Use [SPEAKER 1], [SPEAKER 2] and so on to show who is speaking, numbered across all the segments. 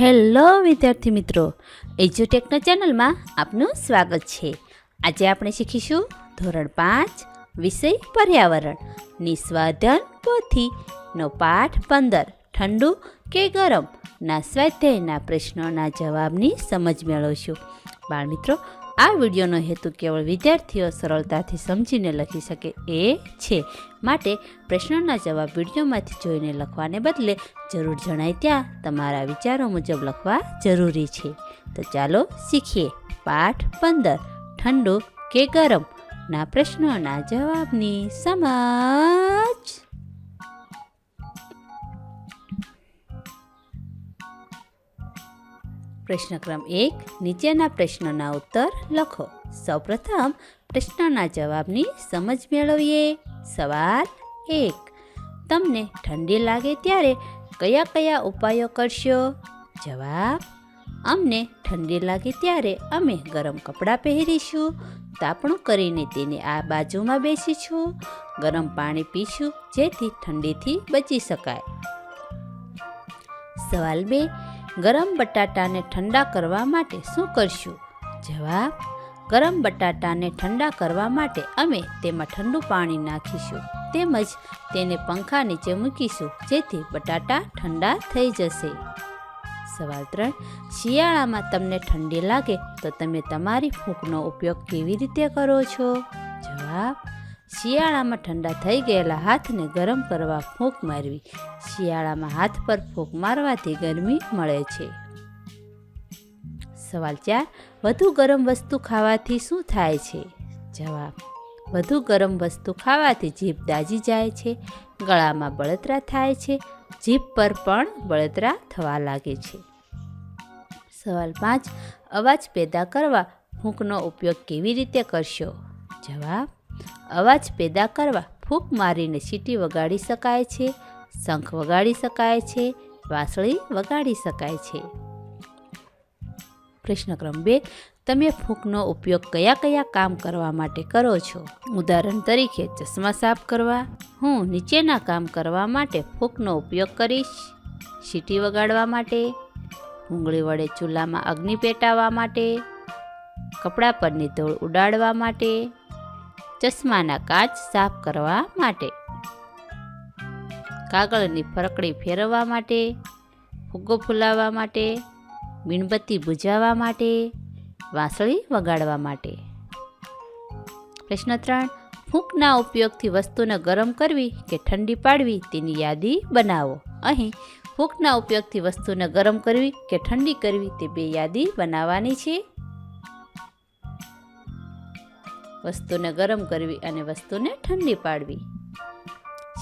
[SPEAKER 1] Hello વિદ્યાર્થી મિત્રો એજ્યુટેકના ચેનલમાં આપનું સ્વાગત છે. આજે આપણે શીખીશું ધોરણ પાંચ, વિષય પર્યાવરણ નિસ્વાધન પોથીનો પાઠ પંદર, ઠંડુ કે ગરમ? ના સ્વાધ્યાયના પ્રશ્નોના જવાબની સમજ મેળવશું. બાળમિત્રો આ વિડીયોનો હેતુ કેવળ વિદ્યાર્થીઓ સરળતાથી સમજીને લખી શકે એ છે. માટે પ્રશ્નોના જવાબ વિડીયોમાંથી જોઈને લખવાને બદલે જરૂર જણાય ત્યાં તમારા વિચારો મુજબ લખવા જરૂરી છે. તો ચાલો શીખીએ. પાઠ પંદર. ઠંડુ કે ગરમ? ના પ્રશ્નોના જવાબની સમજ. પ્રશ્ન ક્રમ એક, નીચેના પ્રશ્નોના ઉત્તર લખો. સૌપ્રથમ, પ્રશ્નના જવાબની સમજ મેળવીએ. સવાલ એક, તમને ઠંડી લાગે ત્યારે કયા કયા ઉપાયો કરશો? જવાબ, અમને ઠંડી લાગે ત્યારે અમે ગરમ કપડાં પહેરીશું, તાપણું કરીને તેને આ બાજુમાં બેસીશું, ગરમ પાણી પીશું, જેથી ઠંડીથી બચી શકાય. સવાલ બે ગરમ બટાટાને ઠંડા કરવા માટે શું કરશું? જવાબ, ગરમ બટાટાને ઠંડા કરવા માટે અમે તેમાં ઠંડુ પાણી નાખીશું તેમજ તેને પંખા નીચે મૂકીશું જેથી બટાટા ઠંડા થઈ જશે. સવાલ ત્રણ, શિયાળામાં તમને ઠંડી લાગે તો તમે તમારી ફૂંકનો ઉપયોગ કેવી રીતે કરો છો? જવાબ શિયાળામાં ઠંડા થઈ ગયેલા હાથને ગરમ કરવા ફૂંક મારવી. શિયાળામાં હાથ પર ફૂંક મારવાથી ગરમી મળે છે. સવાલ ચાર, વધુ ગરમ વસ્તુ ખાવાથી શું થાય છે? જવાબ, વધુ ગરમ વસ્તુ ખાવાથી જીભ દાજી જાય છે, ગળામાં બળતરા થાય છે, જીભ પર પણ બળતરા થવા લાગે છે. સવાલ પાંચ, અવાજ પેદા કરવા ફૂંકનો ઉપયોગ કેવી રીતે કરશો? જવાબ અવાજ પેદા કરવા ફૂંક મારીને સીટી વગાડી શકાય છે, શંખ વગાડી શકાય છે, વાંસળી વગાડી શકાય છે. પ્રશ્નક્રમ બે, તમે ફૂંકનો ઉપયોગ કયા કયા કામ કરવા માટે કરો છો? ઉદાહરણ તરીકે ચશ્મા સાફ કરવા, હું નીચેના કામ કરવા માટે ફૂંકનો ઉપયોગ કરીશ. સીટી વગાડવા માટે ભૂંગળી વડે ચૂલામાં અગ્નિ પેટાવવા માટે, કપડા પરની ધૂળ ઉડાડવા માટે ચશ્માના કાચ સાફ કરવા માટે. કાગળની ફરકડી ફેરવવા માટે, ફુગ્ગો ફૂલાવવા માટે, મીણબત્તી બુજાવવા માટે, વાંસળી વગાડવા માટે. પ્રશ્ન ત્રણ, ફૂંકના ઉપયોગથી વસ્તુને ગરમ કરવી કે ઠંડી પાડવી તેની યાદી બનાવો. અહીં, ફૂંકના ઉપયોગથી વસ્તુને ગરમ કરવી કે ઠંડી કરવી તે બે યાદી બનાવવાની છે. વસ્તુને ગરમ કરવી અને વસ્તુને ઠંડી પાડવી.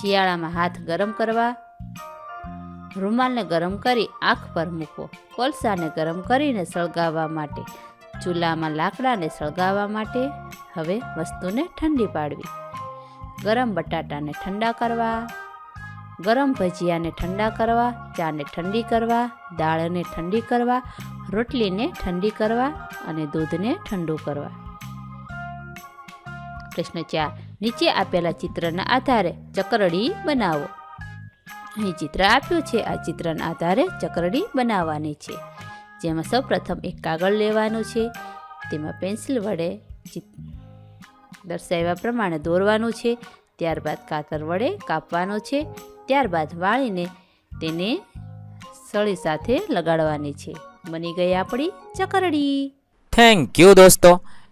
[SPEAKER 1] શિયાળામાં હાથ ગરમ કરવા, રૂમાલને ગરમ કરી આંખ પર મૂકો કોલસાને ગરમ કરીને સળગાવવા માટે, ચૂલામાં લાકડાને સળગાવવા માટે હવે વસ્તુને ઠંડી પાડવી. ગરમ બટાટાને ઠંડા કરવા, ગરમ ભજીયાને ઠંડા કરવા, ચાને ઠંડી કરવા, દાળને ઠંડી કરવા, રોટલીને ઠંડી કરવા અને દૂધને ઠંડુ કરવા. પ્રશ્ન ચાર નીચે આપેલા ચિત્રના આધારે ચકરડી બનાવો. અહીં ચિત્ર આપ્યું છે. આ ચિત્રના આધારે ચકરડી બનાવવાની છે. જેમાં સૌપ્રથમ એક કાગળ લેવાનું છે. તેમાં પેન્સિલ વડે દર્શાવ્યા પ્રમાણે દોરવાનું છે. ત્યારબાદ કાતર વડે કાપવાનો છે. ત્યારબાદ વાળીને તેને સળી સાથે લગાડવાની છે. બની ગઈ આપણી ચકરડી.
[SPEAKER 2] થેન્ક યુ દોસ્તો.